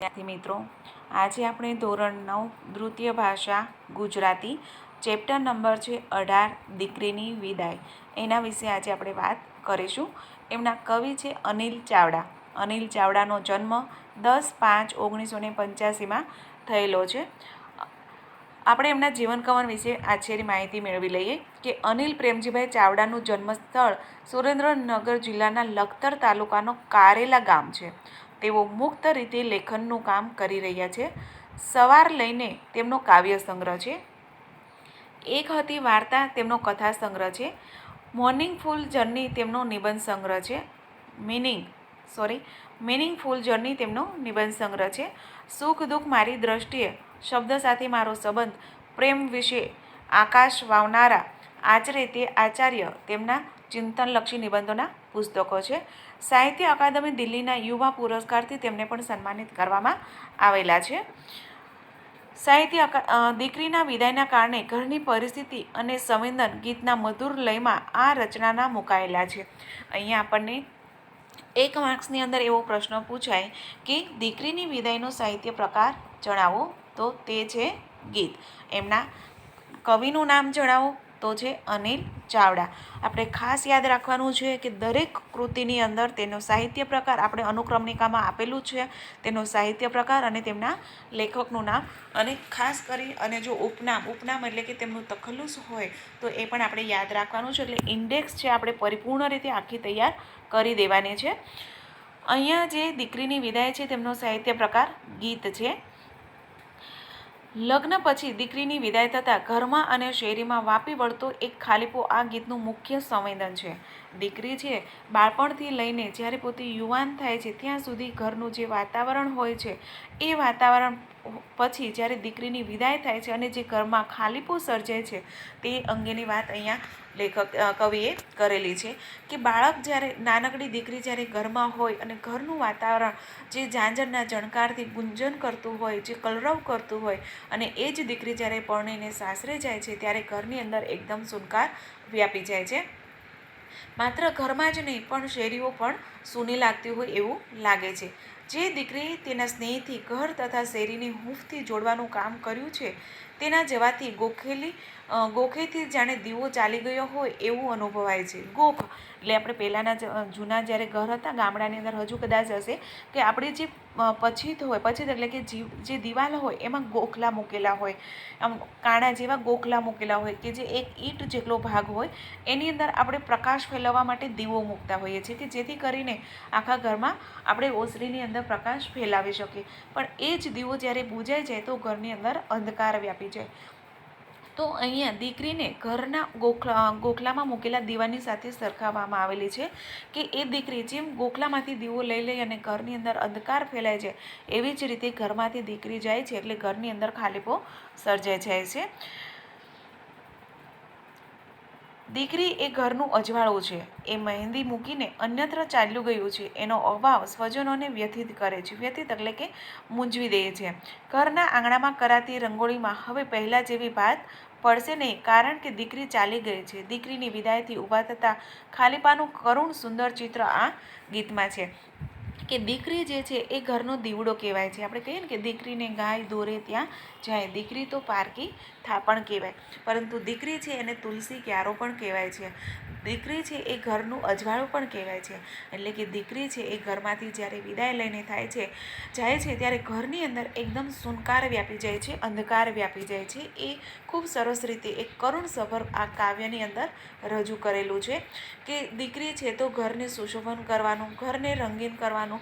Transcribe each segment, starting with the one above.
વિદ્યાર્થી મિત્રો, આજે આપણે ધોરણ નવ, દ્વિતીય ભાષા, ગુજરાતી, ચેપ્ટર નંબર છે અઢાર, દીકરીની વિદાય. એના વિશે આજે આપણે વાત કરીશું. એમના કવિ છે અનિલ ચાવડા. અનિલ ચાવડાનો જન્મ દસ પાંચ ઓગણીસો ને પંચ્યાસીમાં થયેલો છે. આપણે એમના જીવન કવન વિશે આછેરી માહિતી મેળવી લઈએ કે અનિલ પ્રેમજીભાઈ ચાવડાનું જન્મસ્થળ સુરેન્દ્રનગર જિલ્લાના લખતર તાલુકાનો કારેલા ગામ છે. તેઓ મુક્ત રીતે લેખનનું કામ કરી રહ્યા છે. સવાર લઈને તેમનો કાવ્ય સંગ્રહ છે. એક હતી વાર્તા, તેમનો કથા સંગ્રહ છે. મોર્નિંગ ફૂલ જર્ની, તેમનો નિબંધ સંગ્રહ છે. મિનિંગ, સોરી મિનિંગફુલ જર્ની, તેમનો નિબંધ સંગ્રહ છે. સુખ દુઃખ મારી દ્રષ્ટિએ શબ્દ સાથે મારો સંબંધ, પ્રેમ વિશે આકાશ વાવનારા, આચરે તે આચાર્ય તેમના ચિંતનલક્ષી નિબંધોના પુસ્તકો છે. સાહિત્ય અકાદમી દિલ્હીના યુવા પુરસ્કારથી તેમને પણ સન્માનિત કરવામાં આવેલા છે. સાહિત્ય દીકરીના વિદાયના કારણે ઘરની પરિસ્થિતિ અને સંવેદન ગીતના મધુર લયમાં આ રચનાના મુકાયેલા છે. અહીંયા આપણને એક માર્ક્સની અંદર એવો પ્રશ્ન પૂછાય કે દીકરીની વિદાયનો સાહિત્ય પ્રકાર જણાવો તો તે છે ગીત. એમના કવિનું નામ જણાવો. તો છે અનિલ ચાવડા. આપણે ખાસ યાદ રાખવાનું છે કે દરેક કૃતિની અંદર તેનો સાહિત્ય પ્રકાર આપણે અનુક્રમણિકામાં આપેલું છે. તેનો સાહિત્ય પ્રકાર અને તેમના લેખકનું નામ અને ખાસ કરી અને જો ઉપનામ ઉપનામ એટલે કે તેમનું તખલ્લુસ હોય તો એ પણ આપણે યાદ રાખવાનું છે. એટલે ઇન્ડેક્સ છે આપણે પરિપૂર્ણ રીતે આખી તૈયાર કરી દેવાની છે. અહીંયા જે દીકરીની વિદાય છે તેમનો સાહિત્ય પ્રકાર ગીત છે. લગ્ન પછી દીકરીની વિદાય થતાં ઘરમાં અને શેરીમાં વાપી વળતો એક ખાલીપો આ ગીતનું મુખ્ય સંવેદન છે. દીકરી છે, બાળપણથી લઈને જ્યારે પોતે યુવાન થાય છે, ત્યાં સુધી ઘરનું જે વાતાવરણ હોય છે, એ વાતાવરણ પછી જ્યારે દીકરીની વિદાય થાય છે અને જે ઘરમાં ખાલીપો સર્જાય છે, તે અંગેની વાત અહીંયા લેખક કવિએ કરેલી છે કે બાળક જ્યારે, નાનકડી દીકરી જ્યારે ઘરમાં હોય અને ઘરનું વાતાવરણ જે ઝાંઝરના જણકારથી ગુંજન કરતું હોય, જે કલરવ કરતું હોય અને એ જ દીકરી જ્યારે પરણીને સાસરે જાય છે, ત્યારે ઘરની અંદર એકદમ સુનકાર વ્યાપી જાય છે. માત્ર ઘરમાં જ નહીં, પણ શેરીઓ પણ સૂની લાગતી હોય એવું લાગે છે. જે દીકરી તેના સ્નેહથી ઘર તથા શેરીની હૂંફથી જોડવાનું કામ કર્યું છે તેના જવાથી ગોખેલી ગોખેથી જાણે દીવો ચાલી ગયો હોય એવું અનુભવાય છે. ગોખ એટલે આપણે પહેલાંના જૂના જ્યારે ઘર હતા ગામડાની અંદર હજુ કદાચ હશે કે આપણે જે પછીત હોય, પછીત એટલે કે જીવ, જે દિવાલ હોય એમાં ગોખલા મૂકેલા હોય. આમ કાણા જેવા ગોખલા મૂકેલા હોય કે જે એક ઈંટ જેટલો ભાગ હોય એની અંદર આપણે પ્રકાશ ફેલાવવા માટે દીવો મૂકતા હોઈએ છીએ કે જેથી કરીને આખા ઘરમાં આપણે ઓસરીની અંદર પ્રકાશ ફેલાવી શકીએ. પણ એ જ દીવો જ્યારે બુજાઈ જાય તો ઘરની અંદર અંધકાર વ્યાપી જાય. તો અહીંયા દીકરીને ઘરના ગોખલા, ગોખલામાં મૂકેલા દીવાની સાથે સરખાવવામાં આવેલી છે કે એ દીકરી જેમ ગોખલામાંથી દીવો લઈ લઈ અને ઘરની અંદર અંધકાર ફેલાય છે, એવી જ રીતે ઘરમાંથી દીકરી જાય છે એટલે ઘરની અંદર ખાલીપો સર્જાઈ જાય છે. દીકરી એ ઘરનું અજવાળું છે. એ મહેંદી મૂકીને અન્યત્ર ચાલ્યું ગયું છે. એનો અભાવ સ્વજનોને વ્યથિત કરે છે. વ્યથિત એટલે કે મૂંઝવી દે છે. ઘરના આંગણામાં કરાતી રંગોળીમાં હવે પહેલાં જેવી ભાત પડશે નહીં, કારણ કે દીકરી ચાલી ગઈ છે. દીકરીની વિદાયથી ઊભા થતાં ખાલીપાનું કરુણ સુંદર ચિત્ર આ ગીતમાં છે. કે દીકરી જે છે એ ઘરનો દીવડો કહેવાય છે. આપણે કહીએ ને કે દીકરીને ગાય દોરે ત્યાં જાય. દીકરી તો પારકી થાપણ કહેવાય. પરંતુ દીકરી છે એને તુલસી ક્યારો પણ કહેવાય છે. દીકરી છે એ ઘરનું અજવાળું પણ કહેવાય છે. એટલે કે દીકરી છે એ ઘરમાંથી જ્યારે વિદાય લઈને થાય છે, જાય છે ત્યારે ઘરની અંદર એકદમ સુનકાર વ્યાપી જાય છે, અંધકાર વ્યાપી જાય છે. એ ખૂબ સરસ રીતે એક કરુણ સભર આ કાવ્યની અંદર રજૂ કરેલું છે કે દીકરી છે તો ઘરને સુશોભન કરવાનું, ઘરને રંગીન કરવાનું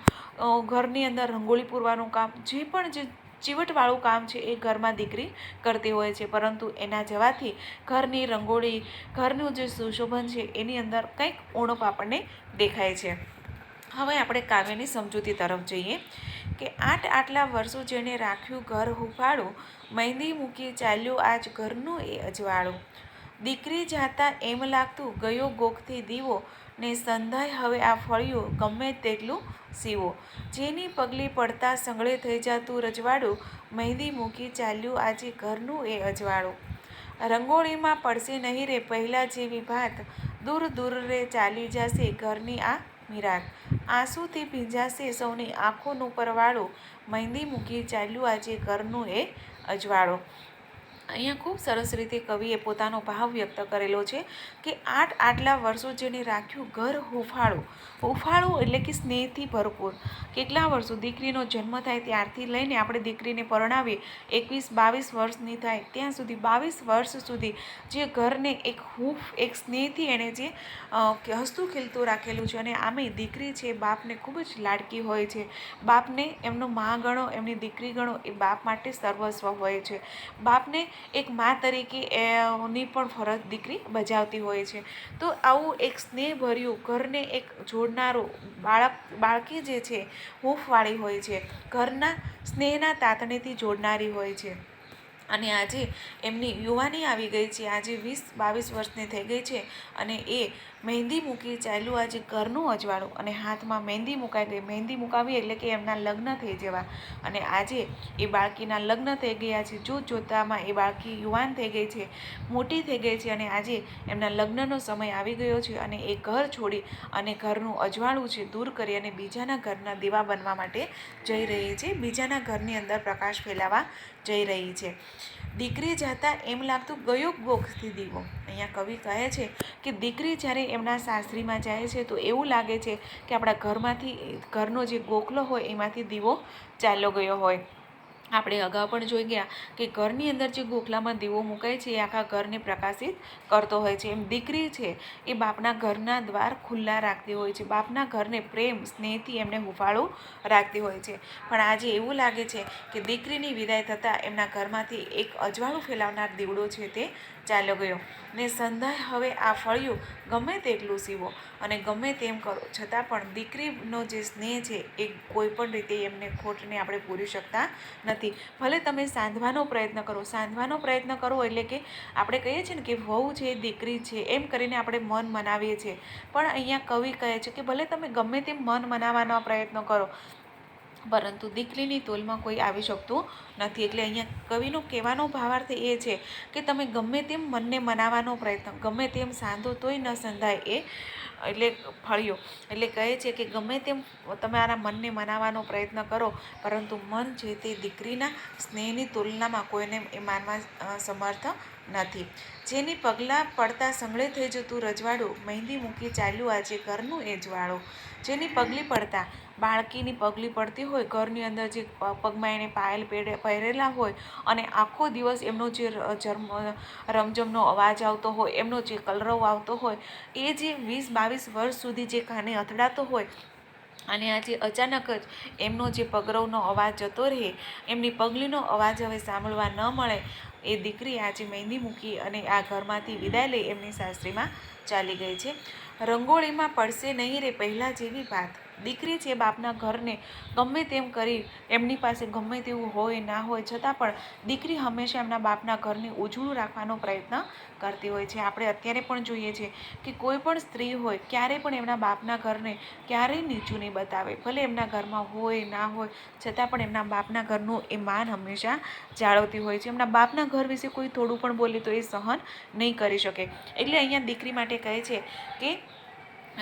ઘરની અંદર રંગોળી પૂરવાનું કામ, જે પણ જે ચીવટવાળું કામ છે એ ઘરમાં દીકરી કરતી હોય છે. પરંતુ એના જવાથી ઘરની રંગોળી, ઘરનું જે સુશોભન છે એની અંદર કંઈક ઉણપ આપણને દેખાય છે. હવે આપણે કાવ્યની સમજૂતી તરફ જઈએ. કે આઠ આટલા વર્ષો જેણે રાખ્યું ઘર હુફાળું, મહેંદી મૂકી ચાલ્યું આજ ઘરનું એ અજવાળું. દીકરી જાતા એમ લાગતું ગયો ગોખથી દીવો ને સંધાય હવે આ ફળિયું ગમે તેટલું સીવો. જેની પગલી પડતા સંગળે થઈ જતું રજવાડું મહેંદી મૂકી ચાલ્યું આજે ઘરનું એ અજવાળું. રંગોળીમાં પડશે નહીં રે પહેલાં જેવી ભાત, દૂર દૂર રે ચાલી જશે ઘરની આ મીરાત. આંસુથી ભીંજાશે સૌની આંખોનું પરવાળું. મહેંદી મૂકી ચાલ્યું આજે ઘરનું એ અજવાળો. અહીંયા ખૂબ સરસ રીતે કવિએ પોતાનો ભાવ વ્યક્ત કરેલો છે કે આઠ આટલા વર્ષો જેને રાખ્યું ઘર હુફાળું. હુફાળું એટલે કે સ્નેહથી ભરપૂર. કેટલા વર્ષો દીકરીનો જન્મ થાય ત્યારથી લઈને આપણે દીકરીને પરણાવીએ, એકવીસ બાવીસ વર્ષની થાય ત્યાં સુધી, બાવીસ વર્ષ સુધી જે ઘરને એક હૂંફ, એક સ્નેહથી એણે જે હસતું ખીલતું રાખેલું છે અને આમે દીકરી છે બાપને ખૂબ જ લાડકી હોય છે. બાપને એમનો મા ગણો, એમની દીકરી ગણો એ બાપ માટે સર્વસ્વ હોય છે. બાપને એક મા તરીકે એની પણ ફરજ દીકરી બજાવતી હોય છે. તો આવું એક સ્નેહભર્યું ઘરને એક જોડનારું બાળક, બાળકી જે છે, હૂંફવાળી હોય છે. ઘરના સ્નેહના તાતણેથી જોડનારી હોય છે. અને આજે એમની યુવાની આવી ગઈ છે. આજે વીસ બાવીસ વર્ષની થઈ ગઈ છે અને એ મહેંદી મૂકી ચાલ્યું આજે ઘરનું અજવાળું અને હાથમાં મહેંદી મુકાઈ ગઈ. મહેંદી મુકાવી એટલે કે એમના લગ્ન થઈ જવા. અને આજે એ બાળકીના લગ્ન થઈ ગયા છે. જોત જોતામાં એ બાળકી યુવાન થઈ ગઈ છે, મોટી થઈ ગઈ છે અને આજે એમના લગ્નનો સમય આવી ગયો છે અને એ ઘર છોડી અને ઘરનું અજવાળું છે દૂર કરી અને બીજાના ઘરના દીવા બનવા માટે જઈ રહી છે. બીજાના ઘરની અંદર પ્રકાશ ફેલાવા જઈ રહી છે. દીકરી જતાં એમ લાગતું, ગયો ગોખથી દીવો. અહીંયા કવિ કહે છે કે દીકરી જ્યારે એમના સાસરીમાં જાય છે તો એવું લાગે છે કે આપણા ઘરમાંથી, ઘરનો જે ગોખલો હોય એમાંથી દીવો ચાલ્યો ગયો હોય. આપણે અગાઉ પણ જોઈ ગયા કે ઘરની અંદર જે ગોખલામાં દીવો મુકાય છે, એ આખા ઘરને પ્રકાશિત કરતો હોય છે. એમ દીકરી છે, એ બાપના ઘરના દ્વાર ખુલ્લા રાખતી હોય છે. બાપના ઘરને પ્રેમ, સ્નેહથી એમને હુંફાળું રાખતી હોય છે. પણ આજે એવું લાગે છે કે દીકરીની વિદાય થતાં એમના ઘરમાંથી એક અજવાળું ફેલાવનાર દીવડો છે તે ચાલ્યો ગયો. ને સંધાય હવે આ ફળિયું ગમે તેટલું સીવો અને ગમે તેમ કરો. છતાં પણ દીકરીનો જે સ્નેહ છે એ કોઈ પણ રીતે એમને ખોટને આપણે પૂરી શકતા નથી. ભલે તમે સાંધવાનો પ્રયત્ન કરો. સાંધવાનો પ્રયત્ન કરો એટલે કે આપણે કહીએ છીએ ને કે વહુ છે, દીકરી છે, એમ કરીને આપણે મન મનાવીએ છીએ. પણ અહીંયા કવિ કહે છે કે ભલે તમે ગમે તેમ મન મનાવવાનો પ્રયત્ન કરો પરંતુ દીકરીની તોલમાં કોઈ આવી શકતું નથી. એટલે અહીંયા કવિનો કહેવાનો ભાવાર્થ એ છે કે તમે ગમે તેમ મનને મનાવવાનો પ્રયત્ન, ગમે તેમ સાંધો તોય ન સંધાય એ એટલે ફળ્યો. એટલે કહે છે કે ગમે તેમ તમારા મનને મનાવવાનો પ્રયત્ન કરો, પરંતુ મન છે તે દીકરીના સ્નેહની તુલનામાં કોઈને એ માનવા સમર્થ નથી. જેની પગલાં પડતા સંગળે થઈ જતું રજવાડું, મહેંદી મૂકી ચાલ્યું આજે ઘરનું એ જ્વાળો. જેની પગલી પડતા બાળકીની પગલી પડતી હોય, ઘરની અંદર જે પગમાં એણે પાયલ પહેરેલા હોય અને આખો દિવસ એમનો જે જર્મ રમઝમનો અવાજ આવતો હોય, એમનો જે કલરવ આવતો હોય, એ જે વીસ બાવીસ વર્ષ સુધી જે કાને અથડાતો હોય અને આજે અચાનક જ એમનો જે પગરવનો અવાજ જતો રહે, એમની પગલીનો અવાજ હવે સાંભળવા ન મળે, એ દીકરી આજે મહેંદી મૂકી અને આ ઘરમાંથી વિદાય લઈ એમની સાસરીમાં ચાલી ગઈ છે. રંગોળીમાં પડશે નહીં રે પહેલાં જેવી વાત. દીકરી છે બાપના ઘરને ગમે તેમ કરી એમની પાસે ગમે તેવું હોય, ના હોય છતાં પણ દીકરી હંમેશા એમના બાપના ઘરને ઉજળું રાખવાનો પ્રયત્ન કરતી હોય છે. આપણે અત્યારે પણ જોઈએ છીએ કે કોઈ પણ સ્ત્રી હોય ક્યારેય પણ એમના બાપના ઘરને ક્યારેય નીચું નહીં બતાવે. ભલે એમના ઘરમાં હોય, ના હોય, છતાં પણ એમના બાપના ઘરનું એ માન હંમેશા જાળવતી હોય છે. એમના બાપના ઘર વિશે કોઈ થોડું પણ બોલે તો એ સહન નહીં કરી શકે. એટલે અહીંયા દીકરી માટે કહે છે કે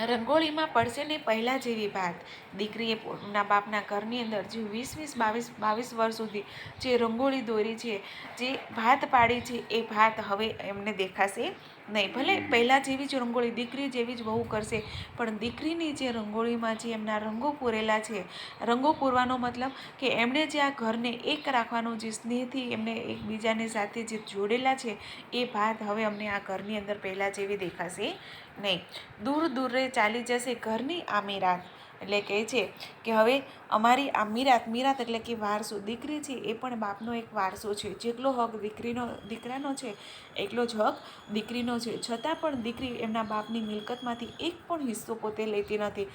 રંગોળીમાં પડશે ને પહેલાં જેવી વાત. દીકરીએ ના બાપના ઘરની અંદર જે વીસ વીસ બાવીસ બાવીસ વર્ષ સુધી જે રંગોળી દોરી છે જે ભાત પાડી છે એ ભાત હવે એમને દેખાશે નહીં. ભલે પહેલાં જેવી જ રંગોળી દીકરી જેવી જ વહુ કરશે પણ દીકરીની જે રંગોળીમાં જે એમના રંગો પૂરેલા છે રંગો પૂરવાનો મતલબ કે એમણે જે આ ઘરને એક રાખવાનો જે સ્નેહથી એમને એકબીજાને સાથે જે જોડેલા છે એ ભાત હવે અમને આ ઘરની અંદર પહેલાં જેવી દેખાશે નહીં. દૂર દૂરે ચાલી જશે ઘરની આ મીરાત. એટલે કહે છે કે હવે અમારી આ મીરાત મીરાત એટલે કે વારસો, દીકરી છે એ પણ બાપનો એક વારસો છે. જેટલો હક દીકરીનો, દીકરાનો છે, એટલો જ હક દીકરીનો છે. છતાં પણ દીકરી એમના બાપની મિલકતમાંથી એક પણ હિસ્સો પોતે લેતી નથી.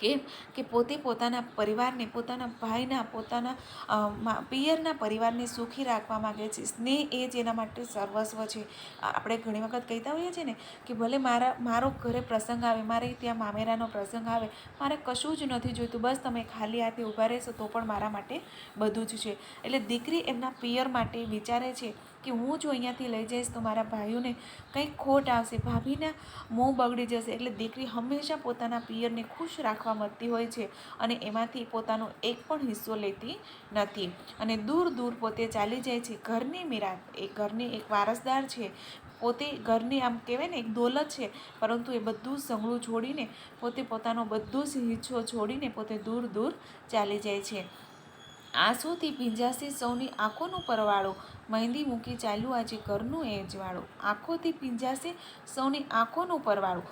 કેમ કે પોતે પોતાના પરિવારને, પોતાના ભાઈના, પોતાના પિયરના પરિવારને સુખી રાખવા માગે છે. સ્નેહ એ જ એના માટે સર્વસ્વ છે. આપણે ઘણી વખત કહેતા હોઈએ છીએ ને કે ભલે મારા, મારો ઘરે પ્રસંગ આવે, મારે ત્યાં મામેરાનો પ્રસંગ આવે, મારે કશું જ નથી જોઈતું. બસ તમે ખાલી હાથે ઊભા રહેશો તો પણ મારા માટે બધું જ છે. એટલે દીકરી એમના પિયર માટે વિચારે છે કે હું જો અહીંયાથી લઈ જઈશ તો મારા ભાઈઓને કંઈક ખોટ આવશે. ભાભીના મોં બગડી જશે એટલે દીકરી હંમેશા પોતાના પિયરને ખુશ રાખવા મળતી હોય છે અને એમાંથી પોતાનો એક પણ હિસ્સો લેતી નથી. અને દૂર દૂર પોતે ચાલી જાય છે ઘરની મીરા એ ઘરની એક વારસદાર છે. પોતે ઘરની આમ કહેવાય ને, એક દોલત છે. પરંતુ એ બધું સંગળું છોડીને પોતે પોતાનો બધો જ હિસ્સો છોડીને પોતે દૂર દૂર ચાલી જાય છે. આંસુથી ભીંજાશે સૌની આંખોનું પરવાળો. મહેંદી મૂકી ચાલ્યું આજે ઘરનું એજવાળો. આંખોથી ભીંજાશે સૌની આંખોનું પરવાળું.